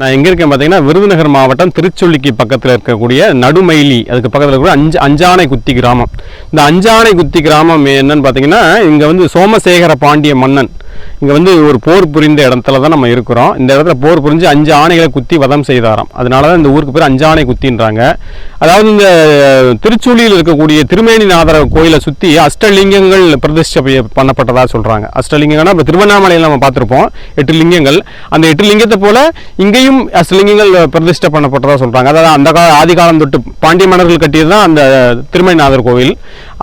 நான் எங்கே இருக்கேன் பார்த்தீங்கன்னா விருதுநகர் மாவட்டம் திருச்சுள்ளிக்கு பக்கத்தில் இருக்கக்கூடிய நடுமயிலி அதுக்கு பக்கத்தில் இருக்கக்கூடிய அஞ்சு அஞ்சானை குத்தி கிராமம். இந்த அஞ்சானை குத்தி கிராமம் என்னன்னு பார்த்தீங்கன்னா இங்கே வந்து சோமசேகர பாண்டிய மன்னன் இங்கே வந்து ஒரு போர் புரிந்த இடத்துல தான் நம்ம இருக்கிறோம். இந்த இடத்துல போர் புரிஞ்சு அஞ்சு ஆணைகளை குத்தி வதம் செய்தாராம். அதனால தான் இந்த ஊருக்கு பேர் அஞ்சு ஆணை குத்தின்றாங்க. அதாவது இந்த திருச்சூழியில் இருக்கக்கூடிய திருமேனிநாதர் கோயிலை சுற்றி அஷ்டலிங்கங்கள் பிரதிஷ்டை பண்ணப்பட்டதாக சொல்கிறாங்க அஷ்டலிங்கங்கள்னா இப்போ திருவண்ணாமலையில் நம்ம பார்த்துருப்போம். எட்டு லிங்கங்கள். அந்த எட்டு லிங்கத்தை போல இங்கேயும் அஷ்டலிங்கங்கள் பிரதிஷ்டை பண்ணப்பட்டதாக சொல்கிறாங்க அதாவது அந்த கால ஆதி காலம் தொட்டு பாண்டிய மன்னர்கள் கட்டியது தான் அந்த திருமணிநாதர் கோவில்.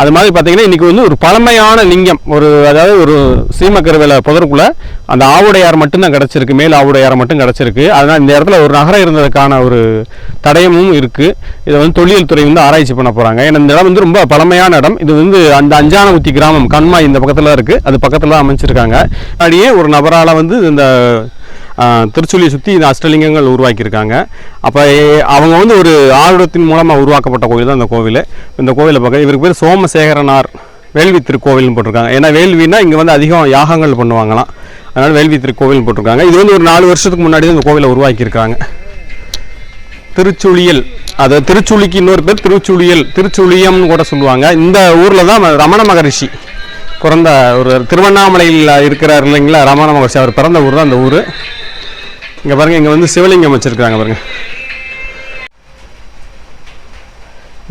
அது மாதிரி பார்த்தீங்கன்னா இன்றைக்கி வந்து ஒரு பழமையான லிங்கம். ஒரு அதாவது ஒரு சீமக்கருவேல புதருக்குள்ள அந்த ஆவுடையார் மட்டும்தான் கிடச்சிருக்கு மேல் ஆவுடையார் மட்டும் கிடச்சிருக்கு. அதனால் இந்த இடத்துல ஒரு நகரம் இருந்ததுக்கான ஒரு தடயமும் இருக்குது இதை வந்து தொழில் துறை வந்து ஆராய்ச்சி பண்ண போகிறாங்க ஏன்னா இந்த இடம் வந்து ரொம்ப பழமையான இடம். இது வந்து அந்த அஞ்சானகுத்தி கிராமம் கண்மாய் இந்த பக்கத்தில் இருக்குது அது பக்கத்தில் தான் அமைச்சிருக்காங்க. அப்படியே ஒரு நபரால் வந்து இந்த ஆஹ், சுற்றி இந்த அஷ்டலிங்கங்கள் உருவாக்கியிருக்காங்க. அப்போ அவங்க வந்து ஒரு ஆர்வத்தின் மூலமாக உருவாக்கப்பட்ட கோவில் தான் இந்த கோவில். இந்த கோவிலை பார்க்க இவருக்கு பேர் சோமசேகரனார். வேள்வி திருக்கோவில்னு போட்டிருக்காங்க. ஏன்னா வேள்வினா இங்கே வந்து அதிகம் யாகங்கள் பண்ணுவாங்களாம். அதனால் வேள்வி திருக்கோவில்னு போட்டிருக்காங்க. இது வந்து ஒரு நாலு வருஷத்துக்கு முன்னாடி இந்த கோவிலை உருவாக்கியிருக்காங்க. திருச்சுழியல். அது திருச்சுழிக்கு இன்னொரு பேர் திருச்சுழியல். திருச்சுழியம்னு கூட சொல்லுவாங்க. இந்த ஊரில் தான் ரமண மகரிஷி பிறந்த ஒரு திருவண்ணாமலையில் இருக்கிறார் இல்லைங்களா? ரமண மகரிஷி. அவர் பிறந்த ஊர் தான் அந்த ஊர். இங்கே பாருங்க இங்கே வந்து சிவலிங்கம் வச்சுருக்காங்க பாருங்கள்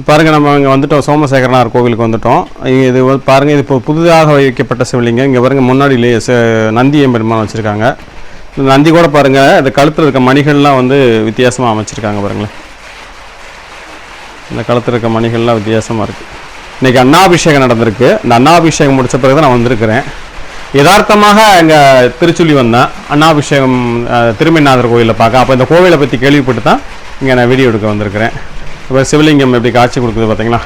பாருங்க நம்ம இங்கே வந்துட்டோம். சோமசேகரனார் கோவிலுக்கு வந்துட்டோம். இது வந்து இது இப்போ புதிதாக வைக்கப்பட்ட சிவலிங்கம். இங்கே பாருங்கள் முன்னாடியிலே ச- நந்தி எம்பெருமான் வச்சுருக்காங்க. இந்த நந்தி கூட பாருங்கள் இந்த கழுத்தில் இருக்க மணிகள்லாம் வந்து வித்தியாசமாக அமைச்சிருக்காங்க பாருங்களேன். இந்த கழுத்தில் இருக்க மணிகள்லாம் வித்தியாசமாக இருக்குது இன்றைக்கி அன்னாபிஷேகம் நடந்திருக்கு. இந்த அன்னாபிஷேகம் முடித்த பிறகு தான் நான் வந்திருக்கிறேன். யதார்த்தமாக இங்கே திருச்சுழி வந்தேன். அன்னாபிஷேகம் அஹ், திருமணிநாதர் பார்க்க. அப்போ இந்த கோவிலை பற்றி கேள்விப்பட்டு தான் இங்கே நான் வீடியோ எடுக்க வந்திருக்கிறேன். இப்போ சிவலிங்கம் எப்படி காட்சி கொடுக்குது பார்த்தீங்களா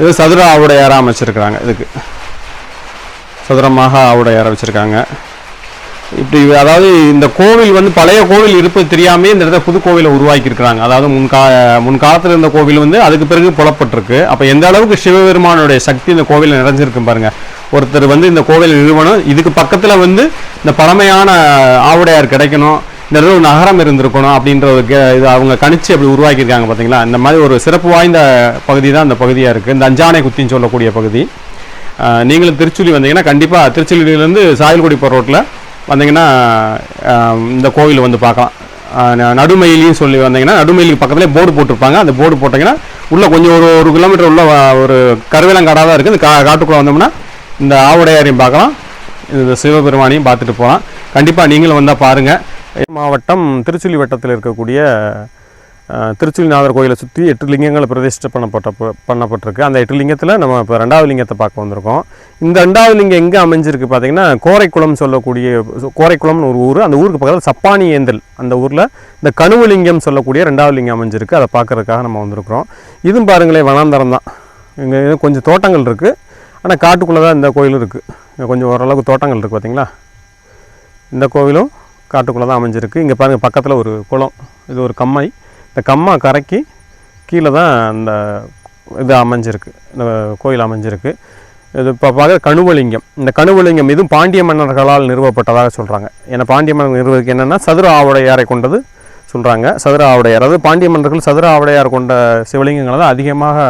இது சதுர ஆவுடையாராக அமைச்சிருக்கிறாங்க இதுக்கு. சதுரமாக ஆவுடையாரை வச்சுருக்காங்க. இப்படி அதாவது இந்த கோவில் வந்து பழைய கோவில் இருப்பது தெரியாமே இந்த இடத்துல புது கோவிலை உருவாக்கியிருக்கிறாங்க. அதாவது முன்கா முன்காலத்தில் இருந்த கோவில் வந்து அதுக்கு பிறகு புலப்பட்டிருக்கு. அப்போ எந்த அளவுக்கு சிவபெருமானுடைய சக்தி இந்த கோவிலில் நிறைஞ்சிருக்கு பாருங்கள் ஒருத்தர் வந்து இந்த கோவில் நிறுவனம் இதுக்கு பக்கத்தில் வந்து இந்த பழமையான ஆவுடையார் கிடைக்கணும். இந்த ஒரு நகரம் இருந்திருக்கணும் அப்படின்ற ஒரு இது அவங்க கணிச்சு அப்படி உருவாக்கியிருக்காங்க பார்த்தீங்களா? இந்த மாதிரி ஒரு சிறப்பு வாய்ந்த பகுதி தான் இந்த பகுதியாக இருக்குது இந்த அஞ்சானை குத்தின்னு சொல்லக்கூடிய பகுதி. நீங்களும் திருச்சுழி வந்தீங்கன்னா கண்டிப்பாக திருச்சுழியிலேருந்து சாயல்குடி போகிற ரோட்டில் வந்தீங்கன்னா இந்த கோவில் வந்து பார்க்கலாம். நடுமயிலையும் சொல்லி வந்தீங்கன்னா நடுமயிலுக்கு பக்கத்துலேயே போர்டு போட்டிருப்பாங்க. அந்த போர்டு போட்டிங்கன்னா உள்ளே கொஞ்சம் ஒரு ஒரு கிலோமீட்டர் உள்ள ஒரு கருவேலங்காடாக தான் இருக்குது இந்த கா காட்டுக்குள்ளே வந்தோம்னா இந்த ஆவுடையாரையும் பார்க்கலாம். இந்த சிவபெருமானையும் பார்த்துட்டு போகலாம். கண்டிப்பாக நீங்களும் வந்தால் பாருங்கள் மாவட்டம் திருச்சுழி வட்டத்தில் இருக்கக்கூடிய திருச்சுழிநாதர் கோயிலை சுற்றி எட்டு லிங்கங்களை பிரதிஷ்டை பண்ணப்பட்ட பண்ணப்பட்டிருக்கு. அந்த எட்டு லிங்கத்தில் நம்ம இப்போ ரெண்டாவது லிங்கத்தை பார்க்க வந்திருக்கோம். இந்த ரெண்டாவது லிங்கம் எங்கே அமைஞ்சிருக்கு பார்த்தீங்கன்னா கோரைக்குளம் சொல்லக்கூடிய கோரைக்குளம்னு ஒரு ஊர் அந்த ஊருக்கு பக்கத்தில் சப்பானி ஏந்தல் அந்த ஊரில் இந்த கணுவு லிங்கம் சொல்லக்கூடிய ரெண்டாவது லிங்கம் அமைஞ்சிருக்கு. அதை பார்க்குறதுக்காக நம்ம வந்திருக்கிறோம். இதுவும் பாருங்களேன் வனாந்தரம் தான். இங்கே கொஞ்சம் தோட்டங்கள் இருக்குது ஆனால் காட்டுக்குள்ளே தான் இந்த கோயிலும் இருக்குது கொஞ்சம் ஓரளவுக்கு தோட்டங்கள் இருக்குது பார்த்தீங்களா? இந்த கோவிலும் காட்டுக்குள்ளே தான் அமைஞ்சிருக்கு. இங்கே பாருங்கள் பக்கத்தில் ஒரு குளம். இது ஒரு கம்மை இந்த கம்மா கரைக்கு கீழே தான் இந்த இது அமைஞ்சிருக்கு. இந்த கோயில் அமைஞ்சிருக்கு. இது இப்போ பார்க்க கணுவலிங்கம். இந்த கணுவலிங்கம் இதுவும் பாண்டிய மன்னர்களால் நிறுவப்பட்டதாக சொல்கிறாங்க ஏன்னா பாண்டிய மன்னர் நிறுவதுக்கு என்னென்னா சதுர ஆவுடையாரை கொண்டது சொல்கிறாங்க சதுர ஆவுடையார் அதாவது பாண்டிய மன்னர்கள் சதுர ஆவுடையார் கொண்ட சிவலிங்கங்களை தான் அதிகமாக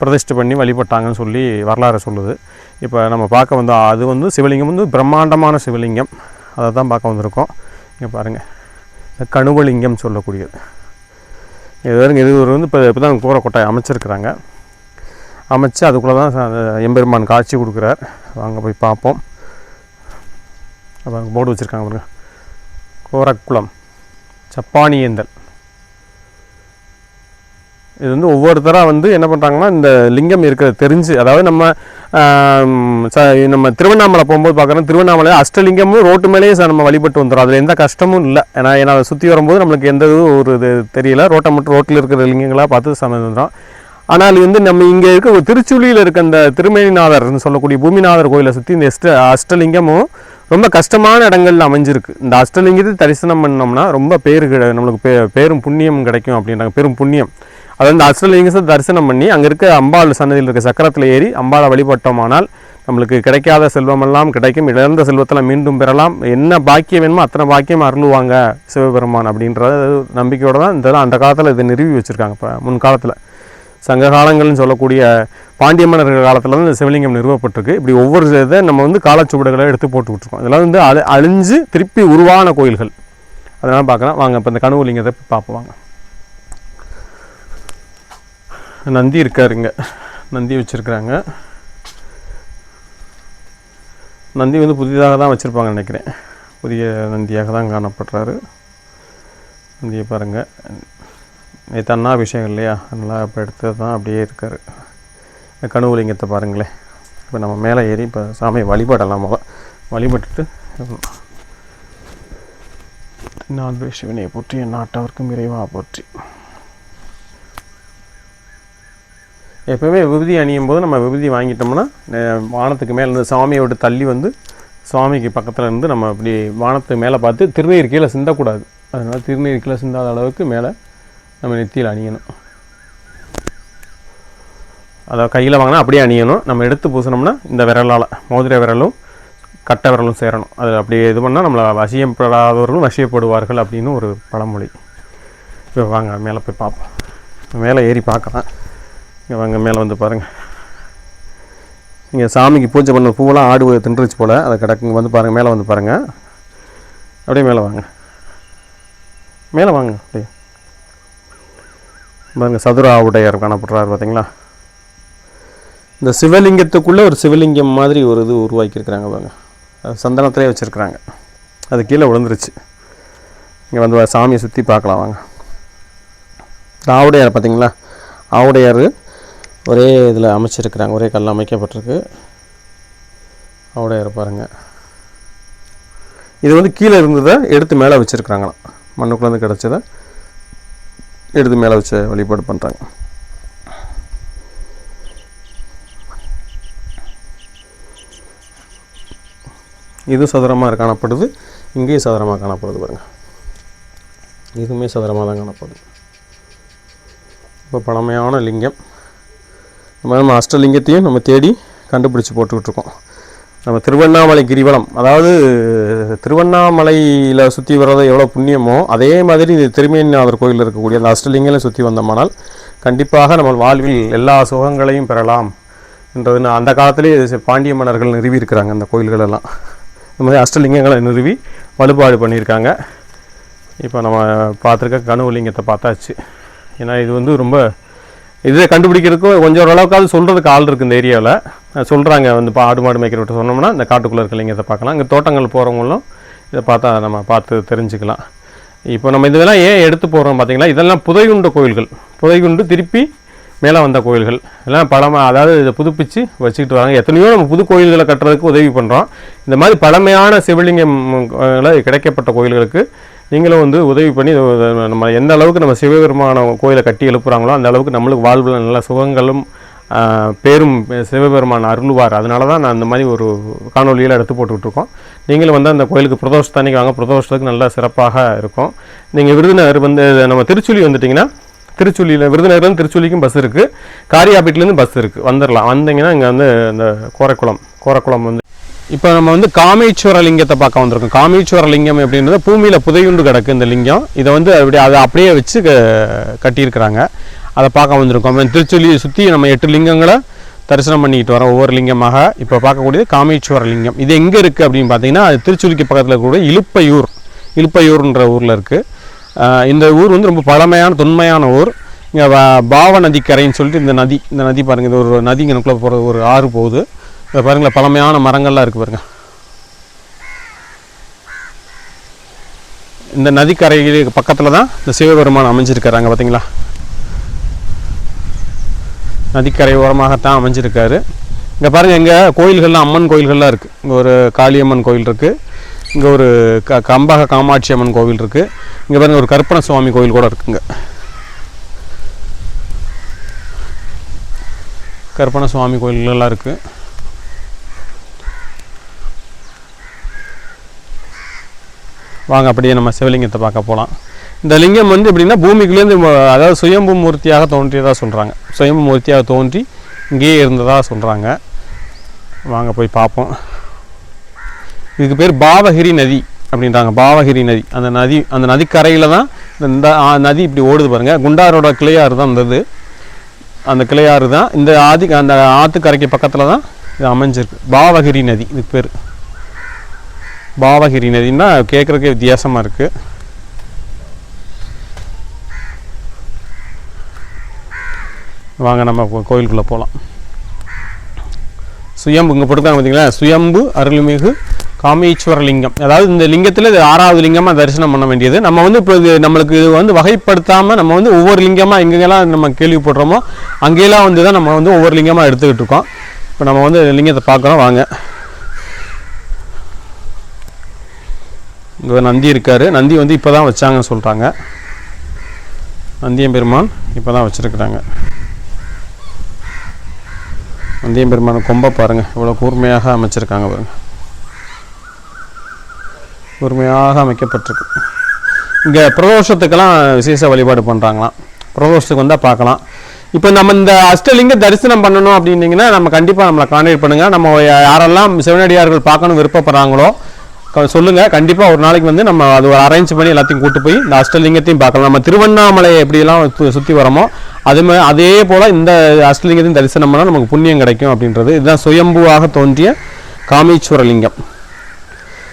பிரதிஷ்டை பண்ணி வழிபட்டாங்கன்னு சொல்லி வரலாறு சொல்லுது. இப்போ நம்ம பார்க்க வந்த அது வந்து சிவலிங்கம் வந்து பிரம்மாண்டமான சிவலிங்கம். அதை தான் பார்க்க வந்திருக்கோம். இங்கே பாருங்கள் இந்த கணுவலிங்கம் சொல்லக்கூடியது. இது இது ஒரு வந்து இப்போ இப்போ தான் கூரை கொட்டாய் அமைச்சிருக்கிறாங்க. அமைச்சு அதுக்குள்ளே தான் எம்பெருமான் காட்சி கொடுக்குறார். வாங்க போய் பார்ப்போம். அப்போ போர்டு வச்சுருக்காங்க பாருங்க. கோரக்குளம் சப்பானியந்தல் இது வந்து ஒவ்வொருத்தராக வந்து என்ன பண்ணுறாங்கன்னா இந்த லிங்கம் இருக்கிறது தெரிஞ்சு அதாவது நம்ம நம்ம திருவண்ணாமலை போகும்போது பார்க்குறோம். திருவண்ணாமலை அஷ்டலிங்கமும் ரோட்டு மேலேயே ச- நம்ம வழிபட்டு வந்துடும் அதில் எந்த கஷ்டமும் இல்லை. ஏன்னா ஏன்னா அதை சுற்றி வரும்போது நம்மளுக்கு எந்த இதுவும் ஒரு இது தெரியல. ரோட்டை மட்டும் ரோட்டில் இருக்கிற லிங்கங்களாக பார்த்து சமைந்துடும் ஆனால் வந்து நம்ம இங்கே இருக்க ஒரு திருச்சுழியில் இருக்க அந்த திருமேனிநாதர்னு சொல்லக்கூடிய பூமிநாதர் கோயிலை சுற்றி இந்த அஷ்ட அஷ்டலிங்கமும் ரொம்ப கஷ்டமான இடங்கள்ல அமைஞ்சிருக்கு. இந்த அஷ்டலிங்கத்தை தரிசனம் பண்ணோம்னா ரொம்ப பேரு கிடை- நம்மளுக்கு பே பேரும் புண்ணியம் கிடைக்கும் அப்படின்றாங்க. பெரும் புண்ணியம். அதாவது இந்த அஷ்டலிங்கத்தை தரிசனம் பண்ணி அங்கே இருக்க அம்பாள் சன்னதியில் இருக்க சக்கரத்தில் ஏறி அம்பாளை வழிபட்டோமானால் நம்மளுக்கு கிடைக்காத செல்வமெல்லாம் கிடைக்கும். இழந்த செல்வத்தில் மீண்டும் பெறலாம். என்ன பாக்கியம் வேணுமோ அத்தனை பாக்கியம் அருள்வாங்க சிவபெருமான் அப்படின்ற நம்பிக்கையோடு தான் இந்த அந்த காலத்தில் இதை நிறுவி வச்சுருக்காங்க இப்போ முன்காலத்தில். சங்க காலங்கள்னு சொல்லக்கூடிய பாண்டிய மன்னர்கள் காலத்தில் தான் இந்த சிவலிங்கம் நிறுவப்பட்டிருக்கு. இப்படி ஒவ்வொரு இதை நம்ம வந்து காலச்சுவடுகளை எடுத்து போட்டு விட்ருக்கோம் இதெல்லாம் வந்து அழி அழிஞ்சு திருப்பி உருவான கோயில்கள். அதெல்லாம் பார்க்கலாம். வாங்க இப்போ இந்த கனவு லிங்கத்தை பார்ப்போம். வாங்க. நந்தி இருக்காருங்க. நந்தி வச்சுருக்குறாங்க. நந்தி வந்து புதிதாக தான் வச்சுருப்பாங்க நினைக்கிறேன். புதிய நந்தியாக தான் காணப்படுறாரு. நந்தியை பாருங்கள் நேற்று அண்ணாபிஷேகம் இல்லையா? அதனால் இப்போ எடுத்தது தான் அப்படியே இருக்கார். இந்த கனவுலிங்கத்தை பாருங்களேன். இப்போ நம்ம மேலே ஏறி இப்போ சாமியை வழிபாடலாம் முதல் வழிபட்டுட்டு நான் சிவனை போற்றி என் நாட்டவர்க்கும் விரைவாக போற்றி. எப்போவுமே விபூதி அணியும் போது நம்ம விபூதி வாங்கிட்டோம்னா வானத்துக்கு மேலே இருந்து சாமியை விட்டு தள்ளி வந்து சுவாமிக்கு பக்கத்தில் இருந்து நம்ம அப்படி வானத்துக்கு மேலே பார்த்து திருநீர் கீழே சிந்தக்கூடாது. அதனால் திருநீர் கீழே சிந்தாத அளவுக்கு மேலே நம்ம நெத்தியில் அணியணும். அதாவது கையில் வாங்கினா அப்படியே அணியணும். நம்ம எடுத்து பூசினோம்னா இந்த விரலால் மோதிர விரலும் கட்டை விரலும் சேரணும். அது அப்படி இது பண்ணால் நம்மளை வசியப்படாதவர்களும் வசியப்படுவார்கள் அப்படின்னு ஒரு பழமொழி. இப்போ வாங்க மேலே போய் பார்ப்போம். மேலே ஏறி பார்க்கலாம். இங்கே வாங்க மேலே வந்து பாருங்கள் இங்கே சாமிக்கு பூஜை பண்ண பூவெல்லாம் ஆடு தின்றுச்சு போல். அதை கிடக்குங்க வந்து பாருங்கள் மேலே வந்து பாருங்கள் அப்படியே மேலே வாங்க. மேலே வாங்க அப்படியே. பாருங்கள் சதுர ஆவுடையார் காணப்படுறார் பார்த்தீங்களா இந்த சிவலிங்கத்துக்குள்ளே ஒரு சிவலிங்கம் மாதிரி ஒரு இது உருவாக்கியிருக்கிறாங்க பாருங்க. அது சந்தனத்திலே வச்சுருக்குறாங்க. அது கீழே விழுந்துருச்சு. இங்கே வந்து சாமியை சுற்றி பார்க்கலாம் வாங்க. இந்த ஆவுடையார் பார்த்தீங்களா ஆவுடையார் ஒரே இதில் அமைச்சிருக்கிறாங்க ஒரே கல் அமைக்கப்பட்டிருக்கு. ஆவுடையார் பாருங்கள் இது வந்து கீழே இருந்ததை எடுத்து மேலே வச்சுருக்குறாங்களாம். மண்ணுக்குள்ளேருந்து கிடச்சதை எடுத்து மேலே வச்சு வழிபாடு பண்ணுறாங்க இது சதுரமாக காணப்படுது இங்கேயும் சதுரமாக காணப்படுது பாருங்க. இதுவுமே சதுரமாக தான் காணப்படுது. இப்போ பழமையான லிங்கம். நம்ம நம்ம அஷ்டலிங்கத்தையும் நம்ம தேடி கண்டுபிடிச்சி போட்டுக்கிட்டு இருக்கோம் நம்ம திருவண்ணாமலை கிரிவலம் அதாவது திருவண்ணாமலையில் சுற்றி வர்றது எவ்வளோ புண்ணியமோ அதே மாதிரி இது திருமேனிநாதர் கோயிலில் இருக்கக்கூடிய அந்த அஷ்டலிங்கங்களை சுற்றி வந்தோமானால் கண்டிப்பாக நம்ம வாழ்வில் எல்லா சுகங்களையும் பெறலாம் என்றது அந்த காலத்திலே பாண்டிய மன்னர்கள் நிறுவி இருக்கிறாங்க அந்த கோயில்களெல்லாம். இந்த மாதிரி அஷ்டலிங்கங்களை நிறுவி வழிபாடு பண்ணியிருக்காங்க. இப்போ நம்ம பார்த்துருக்க கனவுலிங்கத்தை பார்த்தாச்சு. ஏன்னா இது வந்து ரொம்ப இதை கண்டுபிடிக்கிறதுக்கும் கொஞ்சம் ஓரளவுக்காவது சொல்கிறதுக்கு ஆள் இருக்குது இந்த ஏரியாவில் சொல்கிறாங்க வந்து பா ஆடு மாடு மேய்க்கிறவர்கிட்ட சொன்னோம்னா இந்த காட்டுக்குள்ளே இருக்க இதை பார்க்கலாம். இங்கே தோட்டங்கள் போகிறவங்களும் இதை பார்த்தா நம்ம பார்த்து தெரிஞ்சுக்கலாம். இப்போ நம்ம இதெல்லாம் ஏன் எடுத்து போகிறோம் பார்த்தீங்களா? இதெல்லாம் புதைகுண்ட கோயில்கள். புதைகுண்டு திருப்பி மேலே வந்த கோயில்கள். எல்லாம் பழமை அதாவது இதை புதுப்பிச்சு வச்சுக்கிட்டு வராங்க. எத்தனையோ நம்ம புது கோயில்களை கட்டுறதுக்கு உதவி பண்ணுறோம் இந்த மாதிரி பழமையான சிவலிங்கம் கிடைக்கப்பட்ட கோயில்களுக்கு நீங்களும் வந்து உதவி பண்ணி நம்ம எந்த அளவுக்கு நம்ம சிவபெருமான கோயிலை கட்டி எழுப்புறாங்களோ அந்த அளவுக்கு நம்மளுக்கு வாழ்வில் நல்ல சுகங்களும் பேரும் சிவபெருமான் அருள்வார். அதனால தான் நான் அந்த மாதிரி ஒரு காணொலியில் எடுத்து போட்டுக்கிட்டு இருக்கோம் நீங்களும் வந்து அந்த கோயிலுக்கு பிரதோஷத்தன்னைக்கு வாங்க. பிரதோஷத்துக்கு நல்லா சிறப்பாக இருக்கும். நீங்கள் விருதுநகர் வந்து நம்ம திருச்சுழி வந்துட்டிங்கன்னா திருச்சுழியில் விருதுநகர்லேருந்து திருச்சுழிக்கும் பஸ் இருக்குது காரியாபேட்டிலேருந்து பஸ் இருக்குது வந்துடலாம் வந்தீங்கன்னா இங்கே வந்து இந்த கோரக்குளம் கோரக்குளம் வந்து இப்போ நம்ம வந்து காமேஸ்வர லிங்கத்தை பார்க்க வந்திருக்கோம். காமேஸ்வர லிங்கம் அப்படின்றது பூமியில் புதையுண்டு கிடக்கு இந்த லிங்கம். இதை வந்து அப்படி அதை அப்படியே வச்சு க- கட்டியிருக்கிறாங்க. அதை பார்க்க வந்திருக்கோம். நம்ம சுற்றி நம்ம எட்டு லிங்கங்களை தரிசனம் பண்ணிக்கிட்டு வரோம் ஒவ்வொரு லிங்கமாக. இப்போ பார்க்கக்கூடியது காமேஸ்வர லிங்கம் இது எங்கே இருக்குது அப்படின்னு பார்த்தீங்கன்னா அது திருச்சுழிக்கு பக்கத்தில் இருக்கக்கூடிய இலுப்பையூர். இழுப்பையூர்ன்ற ஊரில் இருக்குது இந்த ஊர் வந்து ரொம்ப பழமையான தொன்மையான ஊர். இங்கே பாவ நதிக்கரைன்னு சொல்லிட்டு இந்த நதி இந்த நதி பாருங்கள் இது ஒரு நதி இங்கனுக்குள்ளே போகிற ஒரு ஆறு போகுது. இதை பாருங்களேன் பழமையான மரங்கள்லாம் இருக்குது பாருங்கள் இந்த நதிக்கரையில் பக்கத்தில் தான் இந்த சிவபெருமான் அமைஞ்சிருக்காரு அங்கே பார்த்தீங்களா நதிக்கரை ஓரமாகத்தான் அமைஞ்சிருக்காரு. இங்கே பாருங்கள் இங்கே கோயில்கள்லாம் அம்மன் கோயில்கள்லாம் இருக்குது இங்கே ஒரு காளியம்மன் கோயில் இருக்குது இங்கே ஒரு க கம்பக காமாட்சி அம்மன் கோவில் இருக்குது இங்கே பாருங்கள் ஒரு கற்பன சுவாமி கோயில் கூட இருக்குங்க கற்பன சுவாமி கோயில்கள்லாம் இருக்குது வாங்க அப்படியே நம்ம சிவலிங்கத்தை பார்க்க போகலாம் இந்த லிங்கம் வந்து எப்படின்னா பூமிக்குள்ளேருந்து அதாவது சுயம்பு மூர்த்தியாக தோன்றியதாக சொல்கிறாங்க சுயம்பு மூர்த்தியாக தோன்றி இங்கேயே இருந்ததாக சொல்கிறாங்க வாங்க போய் பார்ப்போம். இதுக்கு பேர் பாவகிரி நதி அப்படின்றாங்க. பாவகிரி நதி. அந்த நதி அந்த நதிக்கரையில் தான் இந்த- நதி இப்படி ஓடுது பாருங்கள் குண்டாரோட கிளையாறு தான் இருந்தது அந்த கிளையாறு தான் இந்த ஆதி அந்த ஆற்றுக்கரைக்கு பக்கத்தில் தான் இது அமைஞ்சிருக்கு. பாவகிரி நதி இதுக்கு பேர். பாவகிரி நதின்னா கேட்குறக்கே வித்தியாசமாக இருக்குது வாங்க நம்ம கோ- கோயிலுக்குள்ளே போகலாம் சுயம்பு இங்கே போட்டுருக்காங்க பார்த்தீங்களா சுயம்பு அருள்மிகு காமீஸ்வர லிங்கம் அதாவது இந்த லிங்கத்தில் இது ஆறாவது லிங்கமாக தரிசனம் பண்ண வேண்டியது. நம்ம வந்து இப்போ இது நம்மளுக்கு இது வந்து வகைப்படுத்தாமல் நம்ம வந்து ஒவ்வொரு லிங்கமாக எங்கெங்கெல்லாம் நம்ம கேள்விப்படுறோமோ அங்கேயெல்லாம் வந்து தான் நம்ம வந்து ஒவ்வொரு லிங்கமாக எடுத்துக்கிட்டு இருக்கோம். இப்போ நம்ம வந்து லிங்கத்தை பார்க்குறோம். வாங்க. இங்கே நந்தி இருக்கார். நந்தி வந்து இப்போ தான் வச்சாங்கன்னு சொல்கிறாங்க நந்தியம் பெருமான் இப்போ தான் வச்சுருக்குறாங்க. நந்தியம் பெருமான கொம்பை பாருங்கள் இவ்வளோ கூர்மையாக அமைச்சிருக்காங்க பாருங்கள் கூர்மையாக அமைக்கப்பட்டிருக்கு. இங்கே பிரதோஷத்துக்கெல்லாம் விசேஷ வழிபாடு பண்ணுறாங்களாம் பிரதோஷத்துக்கு வந்தால் பார்க்கலாம். இப்போ நம்ம இந்த அஷ்டலிங்க தரிசனம் பண்ணணும் அப்படின்னீங்கன்னா நம்ம கண்டிப்பாக நம்மளை கான்டாக்ட் பண்ணுங்கள் நம்ம யாரெல்லாம் சிவனடியார்கள் பார்க்கணும் விருப்பப்படுறாங்களோ சொல்லுங்கள் சொல்லுங்க. கண்டிப்பாக ஒரு நாளைக்கு வந்து நம்ம அது ஒரு அரேஞ்ச் பண்ணி எல்லாத்தையும் கூட்டு போய் இந்த அஷ்டலிங்கத்தையும் பார்க்கலாம். நம்ம திருவண்ணாமலையை எப்படியெல்லாம் சுற்றி வரோமோ அது அதே போல் இந்த அஷ்டலிங்கத்தையும் தரிசனம் பண்ணால் நமக்கு புண்ணியம் கிடைக்கும் அப்படின்றது. இதுதான் சுயம்புவாக தோன்றிய காமீஸ்வரலிங்கம்.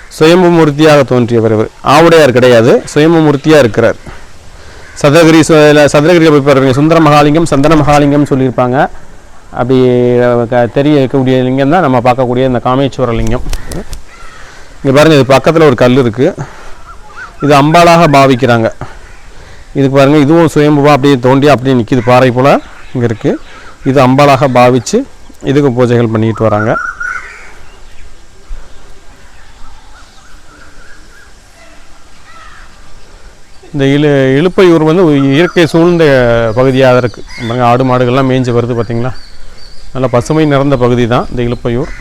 சுயம்பு மூர்த்தியாக தோன்றியவர் இவர். ஆவுடையார் கிடையாது. சுயம்பு மூர்த்தியாக இருக்கிறார். சதகிரி சு- சதுரகிரியில் போய் பாருங்க. சுந்தர மகாலிங்கம் சந்தன மகாலிங்கம் சொல்லியிருப்பாங்க. அப்படி தெரிய இருக்கக்கூடிய லிங்கம் தான் நம்ம பார்க்கக்கூடிய இந்த காமேஸ்வர லிங்கம் இங்கே பாருங்கள் இது பக்கத்தில் ஒரு கல் இருக்குது இது அம்பாளாக பாவிக்கிறாங்க. இதுக்கு பாருங்கள் இதுவும் சுயம்புவா அப்படியே தோண்டி அப்படியே நிற்கிது பாறை போல் இங்கே இருக்குது இது அம்பாளாக பாவித்து இதுக்கு பூஜைகள் பண்ணிட்டு வராங்க. இந்த இழு இழுப்பையூர் வந்து இயற்கை சூழ்ந்த பகுதியாக இருக்குது பாருங்கள் ஆடு மாடுகள்லாம் மேய்ஞ்சு வருது பார்த்திங்களா நல்லா பசுமை நிறந்த பகுதி தான் இந்த இழுப்பையூர்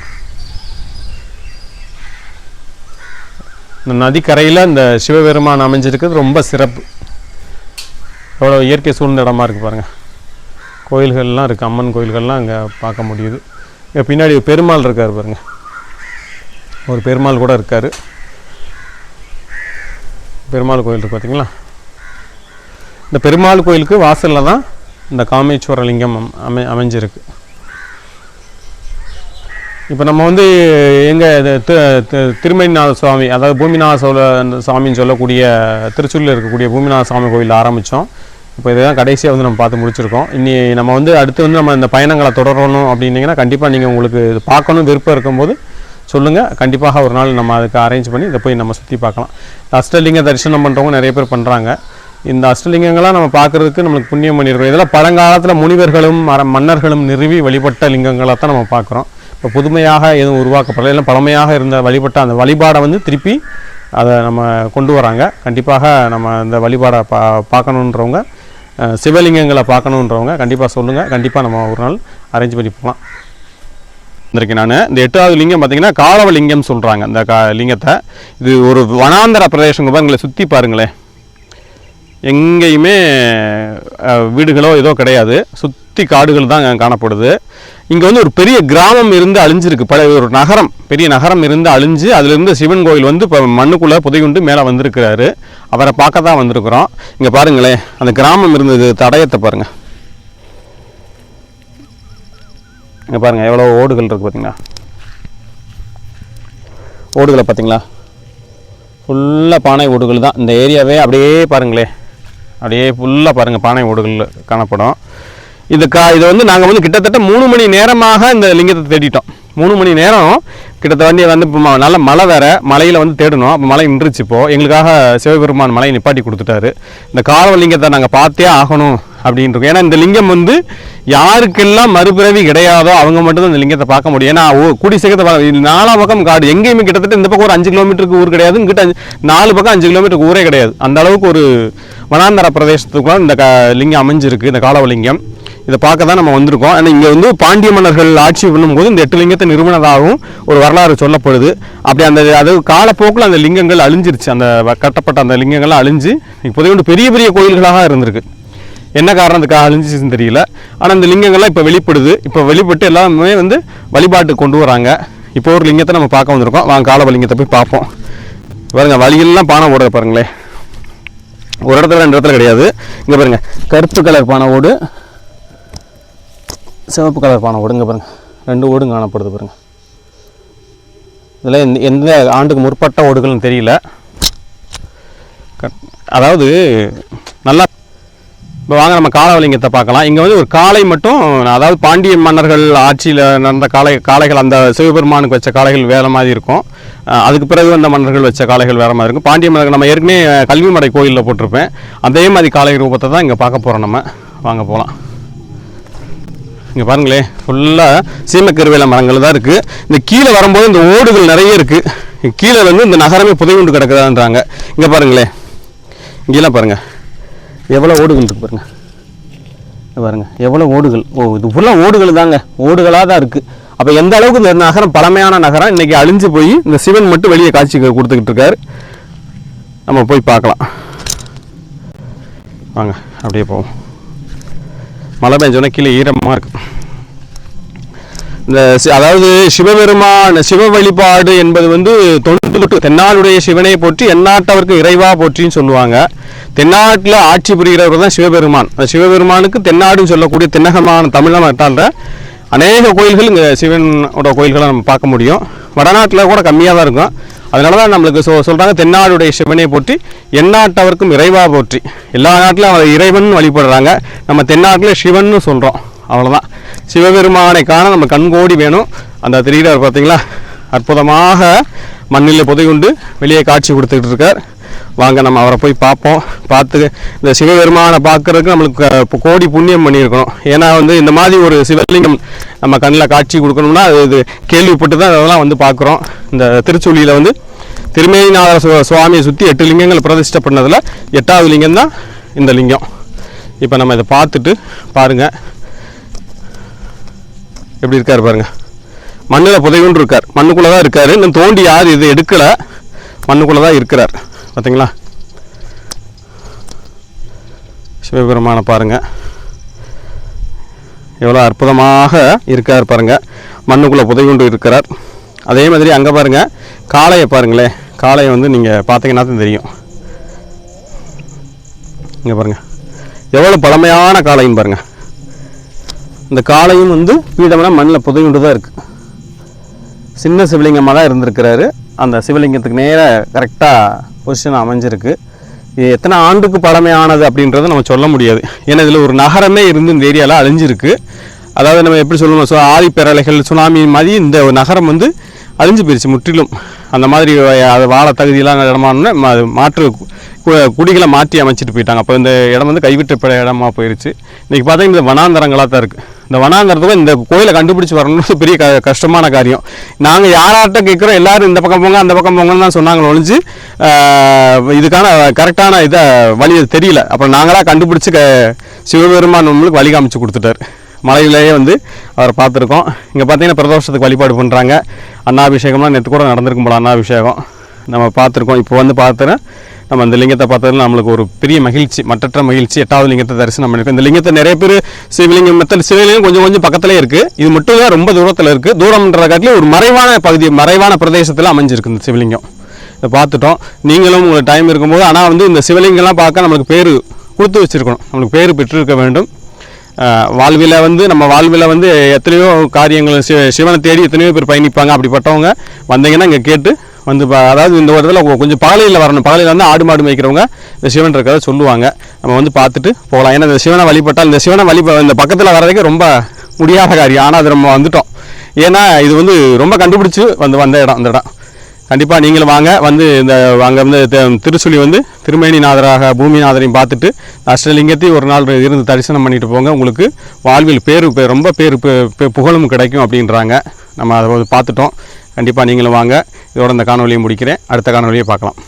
இந்த நதிக்கரையில் இந்த சிவபெருமான் அமைஞ்சிருக்கிறது ரொம்ப சிறப்பு. எவ்வளோ இயற்கை சூழ்ந்த இடமா இருக்குது பாருங்கள் கோயில்கள்லாம் இருக்குது அம்மன் கோயில்கள்லாம் அங்கே பார்க்க முடியுது. இங்கே பின்னாடி பெருமாள் இருக்கார் பாருங்கள் ஒரு பெருமாள் கூட இருக்கார். பெருமாள் கோயில் இருக்கு பார்த்தீங்களா இந்த பெருமாள் கோயிலுக்கு வாசலில் தான் இந்த காமேஸ்வரலிங்கம் அம்- அமை அமைஞ்சிருக்கு. இப்போ நம்ம வந்து எங்கள் திருமணிநாத சுவாமி அதாவது பூமிநாத சோழ சாமின்னு சொல்லக்கூடிய திருச்சூரில் இருக்கக்கூடிய பூமிநாத சுவாமி கோயில் ஆரம்பித்தோம் இப்போ இதுதான் கடைசியாக வந்து நம்ம பார்த்து முடிச்சிருக்கோம். இனி நம்ம வந்து அடுத்து வந்து நம்ம இந்த பயணங்களை தொடரணும் அப்படின்னீங்கன்னா கண்டிப்பாக நீங்கள் உங்களுக்கு இது பார்க்கணும் விருப்பம் இருக்கும்போது சொல்லுங்கள் கண்டிப்பாக ஒரு நாள் நம்ம அதுக்கு அரேஞ்ச் பண்ணி இதை போய் நம்ம சுற்றி பார்க்கலாம். அஷ்டலிங்க தரிசனம் பண்ணுறவங்க நிறைய பேர் பண்ணுறாங்க இந்த அஷ்டலிங்கங்களாம் நம்ம பார்க்குறதுக்கு நம்மளுக்கு புண்ணியம் பண்ணியிருக்கோம் இதெல்லாம் பழங்காலத்தில் முனிவர்களும் மர மன்னர்களும் நிறுவி வழிபட்ட லிங்கங்களை தான் நம்ம பார்க்குறோம். இப்போ புதுமையாக எதுவும் உருவாக்கப்படலை. இல்லை பழமையாக இருந்த வழிபட்ட அந்த வழிபாடை வந்து திருப்பி அதை நம்ம கொண்டு வராங்க. கண்டிப்பாக நம்ம இந்த வழிபாடை பா பார்க்கணுன்றவங்க சிவலிங்கங்களை பார்க்கணுன்றவங்க கண்டிப்பாக சொல்லுங்கள் கண்டிப்பாக நம்ம ஒரு நாள் அரேஞ்ச் பண்ணி போகலாம். வந்திருக்கேன் நான். இந்த எட்டாவது லிங்கம் பார்த்தீங்கன்னா காலவ லிங்கம் சொல்கிறாங்க இந்த கா லிங்கத்தை. இது ஒரு வனாந்தர பிரதேசங்க. பாருங்களேன் சுற்றி பாருங்களேன். எங்கேயுமே வீடுகளோ ஏதோ கிடையாது. சுற்றி காடுகள் தான் காணப்படுது. இங்கே வந்து ஒரு பெரிய கிராமம் இருந்து அழிஞ்சிருக்கு. பழைய ஒரு நகரம் பெரிய நகரம் இருந்து அழிஞ்சு அதிலிருந்து சிவன் கோயில் வந்து இப்போ மண்ணுக்குள்ளே புதையுண்டு மேலே வந்திருக்கிறாரு. அவரை பார்க்க தான் வந்திருக்கிறோம். இங்கே பாருங்களேன் அந்த கிராமம் இருந்தது தடயத்தை பாருங்கள் இங்கே பாருங்கள் எவ்வளோ ஓடுகள் இருக்குது பார்த்தீங்களா ஓடுகளை பார்த்தீங்களா ஃபுல்லாக பானை ஓடுகள் தான். இந்த ஏரியாவே அப்படியே பாருங்களேன். அப்படியே ஃபுல்லாக பாருங்கள் பானை ஓடுகள் காணப்படும். இது கா இது வந்து நாங்கள் வந்து கிட்டத்தட்ட மூணு மணி நேரமாக இந்த லிங்கத்தை தேடிட்டோம். மூணு மணி நேரம் கிட்டத்தட்ட வந்து இப்போ ம- நல்ல மழை வேற மலையில் வந்து தேடணும். அப்போ மழை நின்றுச்சு இப்போ. எங்களுக்காக சிவபெருமான் மலையை நிப்பாட்டி கொடுத்துட்டாரு. இந்த காலவ லிங்கத்தை நாங்கள் பார்த்தே ஆகணும் அப்படின்ட்டு ஏன்னா இந்த லிங்கம் வந்து யாருக்கெல்லாம் மறுபிறவி கிடையாதோ அவங்க மட்டும்தான் இந்த லிங்கத்தை பார்க்க முடியும். ஏன்னா ஓ கூடி சீக்கிரத்தை நாலா பக்கம் காடு. எங்கேயுமே கிட்டத்தட்ட இந்த பக்கம் ஒரு அஞ்சு கிலோமீட்டருக்கு ஊர் கிடையாது. கிட்ட நாலு பக்கம் அஞ்சு கிலோமீட்டருக்கு ஊரே கிடையாது. அந்த அளவுக்கு ஒரு வனாந்தர பிரதேசத்துக்குள்ள இந்த க லிங்கம் அமைஞ்சிருக்கு இந்த காலவ லிங்கம். இதை பார்க்க தான் நம்ம வந்திருக்கோம். ஆனால் இங்கே வந்து பாண்டிய மன்னர்கள் ஆட்சி பண்ணும்போது இந்த எட்டு லிங்கத்தை நிறுவனதாகவும் ஒரு வரலாறு சொல்லப்படுது. அப்படி அந்த அது காலப்போக்கில் அந்த லிங்கங்கள் அழிஞ்சிருச்சு. அந்த கட்டப்பட்ட அந்த லிங்கங்கள்லாம் அழிஞ்சு இப்போதைய கொண்டு பெரிய பெரிய கோயில்களாக இருந்திருக்கு. என்ன காரணத்துக்காக அழிஞ்சிச்சுன்னு தெரியல. ஆனால் இந்த லிங்கங்கள்லாம் இப்போ வெளிப்படுது. இப்போ வெளிப்பட்டு எல்லாமே வந்து வழிபாட்டுக்கு கொண்டு வராங்க. இப்போ ஒரு லிங்கத்தை நம்ம பார்க்க வந்திருக்கோம். வாங்க கால லிங்கத்தை போய் பார்ப்போம். பாருங்க வழியெல்லாம் பானை ஓடுறது பாருங்களேன். ஒரு இடத்துல ரெண்டு இடத்துல கிடையாது. இங்கே பாருங்கள் கருப்பு கலர் பானை ஓடு. சிவப்பு கலர் பானை ஓடுங்க பாருங்கள் ரெண்டு ஓடும் காணப்படுது பாருங்கள் இதில் எந்த எந்த ஆண்டுக்கு முற்பட்ட ஓடுகள்னு தெரியல. கட்- அதாவது நல்லா இப்போ வாங்க நம்ம காலவலிங்கத்தை பார்க்கலாம். இங்கே வந்து ஒரு காளை மட்டும் அதாவது பாண்டிய மன்னர்கள் ஆட்சியில் நடந்த காளை காளைகள் அந்த சிவபெருமானுக்கு வச்ச காளைகள் வேறு மாதிரி இருக்கும். அதுக்கு பிறகு வந்த மன்னர்கள் வச்ச காளைகள் வேறு மாதிரி இருக்கும். பாண்டிய மன்னர்கள் நம்ம ஏற்கனவே கல்விமடை கோயிலில் போட்டிருப்பேன். அதே மாதிரி காளை ரூபத்தை தான் இங்கே பார்க்க போகிறோம் நம்ம. வாங்க போகலாம் இங்கே பாருங்களேன் ஃபுல்லாக சீமக்கருவேல மரங்கள் தான் இருக்குது இந்த கீழே வரும்போது இந்த ஓடுகள் நிறைய இருக்குது கீழே வந்து இந்த நகரமே புதையுண்டு கிடக்குதான்றாங்க. இங்கே பாருங்களேன் இங்கெல்லாம் பாருங்கள் எவ்வளோ ஓடுகள் இருக்குது பாருங்கள் பாருங்கள் எவ்வளோ ஓடுகள். ஓ இது ஃபுல்லாக ஓடுகள் தாங்க. ஓடுகளாக தான் இருக்குது அப்போ எந்த அளவுக்கு இந்த நகரம் பழமையான நகரம் இன்றைக்கி அழிஞ்சு போய் இந்த சிவன் மட்டும் வெளியே காட்சி கொடுத்துக்கிட்டு இருக்காரு. நம்ம போய் பார்க்கலாம். வாங்க அப்படியே போவோம். மழை பெஞ்சோன்னா கீழே ஈரமாக இருக்கும் இந்த அதாவது சிவபெருமான் சிவ வழிபாடு என்பது வந்து தொண்டு தொட்டு தென்னாடுடைய சிவனை போற்றி எந்நாட்டவருக்கு இறைவா போற்றின்னு சொல்லுவாங்க. தென்னாட்டில் ஆட்சி புரிகிறவர் தான் சிவபெருமான். அந்த சிவபெருமானுக்கு தென்னாடுன்னு சொல்லக்கூடிய தென்னகமான தமிழ்நாட்டில் அநேக கோயில்கள் இங்கே சிவனோட கோயில்களை நம்ம பார்க்க முடியும். வடநாட்டில் கூட கம்மியாக தான் இருக்கும். அதனால தான் நம்மளுக்கு சொ சொல்கிறாங்க தென்னாடுடைய சிவனை போற்றி எந்நாட்டவருக்கும் இறைவாக போற்றி. எல்லா நாட்டிலும் அவர் இறைவன் வழிபடுறாங்க. நம்ம தென்னாட்டில் சிவன்னு சொல்கிறோம் அவ்வளோதான் சிவபெருமானை காண நம்ம கண்கோடி வேணும். அந்த திரீடர் பார்த்தீங்களா? அற்புதமாக மண்ணில் புதையுண்டு வெளியே காட்சி கொடுத்துக்கிட்டு இருக்கார். வாங்க நம்ம அவரை போய் பார்ப்போம். பார்த்து இந்த சிவபெருமானை பார்க்குறதுக்கு நம்மளுக்கு இப்போ கோடி புண்ணியம் பண்ணியிருக்கணும். ஏன்னா வந்து இந்த மாதிரி ஒரு சிவலிங்கம் நம்ம கண்ணில் காட்சி கொடுக்கணும்னா அது இது கேள்விப்பட்டு தான் அதெல்லாம் வந்து பார்க்குறோம். இந்த திருச்சூழியில் வந்து திருமேனிநாத சுவாமியை சுற்றி எட்டு லிங்கங்கள் பிரதிஷ்டை பண்ணதில் எட்டாவது லிங்கம் தான் இந்த லிங்கம். இப்போ நம்ம இதை பார்த்துட்டு பாருங்கள் எப்படி இருக்கார் பாருங்கள் மண்ணில் புதைவுன்னு இருக்கார். மண்ணுக்குள்ளே தான் இருக்கார். இன்னும் தோண்டி யார் இது எடுக்கலை. மண்ணுக்குள்ளே தான் இருக்கிறார். பார்த்தீங்களா சிவபெருமானை பாருங்கள் எவ்வளோ அற்புதமாக இருக்கார் பாருங்கள் மண்ணுக்குள்ளே புதையுண்டு இருக்கிறார். அதே மாதிரி அங்கே பாருங்கள் காளையை பாருங்களேன். காளையை வந்து நீங்கள் பார்த்தீங்கன்னா தான் தெரியும். இங்கே பாருங்கள் எவ்வளோ பழமையான காளைன்னு பாருங்கள் இந்த காளையும் வந்து பீடமெல்லாம் மண்ணில் புதையுண்டு தான் இருக்குது சின்ன சிவலிங்கமாக தான் இருந்திருக்கிறாரு. அந்த சிவலிங்கத்துக்கு நேராக கரெக்டாக பொசிஷன் அமைஞ்சிருக்கு. இது எத்தனை ஆண்டுக்கு பழமையானது அப்படின்றத நம்ம சொல்ல முடியாது. ஏன்னா இதில் ஒரு நகரமே இருந்து இந்த ஏரியாவில் அழிஞ்சிருக்கு. அதாவது நம்ம எப்படி சொல்லணும் ஸோ ஆதிப்பேரலைகள் சுனாமி மாதிரி இந்த ஒரு நகரம் வந்து அழிஞ்சு போயிடுச்சு முற்றிலும். அந்த மாதிரி அது வாழ தகுதியெல்லாம் இடமானோன்னு அது மாற்று குடிகளை மாற்றி அமைச்சிட்டு போயிட்டாங்க. அப்போ இந்த இடம் வந்து கைவிட்ட இடமா போயிருச்சு. இன்றைக்கி பார்த்தீங்கன்னா இந்த வனாந்தரங்களாக தான் இருக்குது இந்த வனாந்தரத்துக்கும் இந்த கோயிலை கண்டுபிடிச்சி வரணும்னு பெரிய க கஷ்டமான காரியம். நாங்கள் யாராட்ட கேட்குறோம் எல்லோரும் இந்த பக்கம் போங்க அந்த பக்கம் போங்கன்னு தான் சொன்னாங்களோ ஒழிஞ்சு இதுக்கான கரெக்டான இதை வழி தெரியல. அப்புறம் நாங்களாக கண்டுபிடிச்சி க சிவபெருமான் நம்மளுக்கு வழி காமிச்சு கொடுத்துட்டாரு. மலையிலேயே வந்து அவரை பார்த்துருக்கோம். இங்கே பார்த்தீங்கன்னா பிரதோஷத்துக்கு வழிபாடு பண்ணுறாங்க அன்னாபிஷேகம்லாம் நேற்று கூட நடந்திருக்கும் போல அன்னாபிஷேகம். நம்ம பார்த்துருக்கோம். இப்போ வந்து பார்த்தோன்னா நம்ம இந்த லிங்கத்தை பார்த்ததுல நம்மளுக்கு ஒரு பெரிய மகிழ்ச்சி மற்றற்ற மகிழ்ச்சி எட்டாவது லிங்கத்தை தரிசனம் பண்ணியிருக்கோம். இந்த லிங்கத்தை நிறைய பேர் சிவலிங்கம் மற்ற சிவலிங்கம் கொஞ்சம் கொஞ்சம் பக்கத்துலேயே இருக்குது இது மட்டும் தான் ரொம்ப தூரத்தில் இருக்குது தூரம்ன்ற காட்டிலே ஒரு மறைவான பகுதி மறைவான பிரதேசத்தில் அமைஞ்சிருக்கு இந்த சிவலிங்கம். இதை பார்த்துட்டோம். நீங்களும் உங்களுக்கு டைம் இருக்கும்போது ஆனால் வந்து இந்த சிவலிங்கம்லாம் பார்க்க நம்மளுக்கு பேர் கொடுத்து வச்சுருக்கணும். நம்மளுக்கு பேர் பெற்றிருக்க வேண்டும். வாழ்வில் வாழ்வில வந்து நம்ம வாழ்வில் வந்து எத்தனையோ காரியங்கள் சிவனை தேடி எத்தனையோ பேர் பயணிப்பாங்க. அப்படிப்பட்டவங்க வந்தீங்கன்னா இங்கே கேட்டு வந்து பா- அதாவது இந்த ஒரு இடத்துல கொஞ்சம் பகலையில் வரணும். பகலையில் வந்து ஆடு மாடு மேய்க்கிறவங்க இந்த சிவன் இருக்கிறத சொல்லுவாங்க. நம்ம வந்து பார்த்துட்டு போகலாம். ஏன்னா இந்த சிவனை வழிபட்டால் இந்த சிவனை வழிப இந்த பக்கத்தில் வர்றதுக்கு ரொம்ப முடியாத காரியம். ஆனால் அது நம்ம வந்துட்டோம். ஏன்னா இது வந்து ரொம்ப கண்டுபிடிச்சு வந்து வந்த இடம் அந்த இடம். கண்டிப்பாக நீங்களும் வாங்க. வந்து இந்த அங்கே வந்து திருச்சுழி வந்து திருமேனிநாதராக பூமிநாதரையும் பார்த்துட்டு அஷ்டலிங்கத்தையும் ஒரு நாள் இருந்து தரிசனம் பண்ணிட்டு போங்க. உங்களுக்கு வாழ்வில் பேர் ரொம்ப பேர் புகழும் கிடைக்கும் அப்படின்றாங்க. நம்ம அதை வந்து பார்த்துட்டோம். கண்டிப்பாக நீங்களும் வாங்க. இதோட இந்த காணொலியை முடிக்கிறேன். அடுத்த காணொலியை பார்க்கலாம்.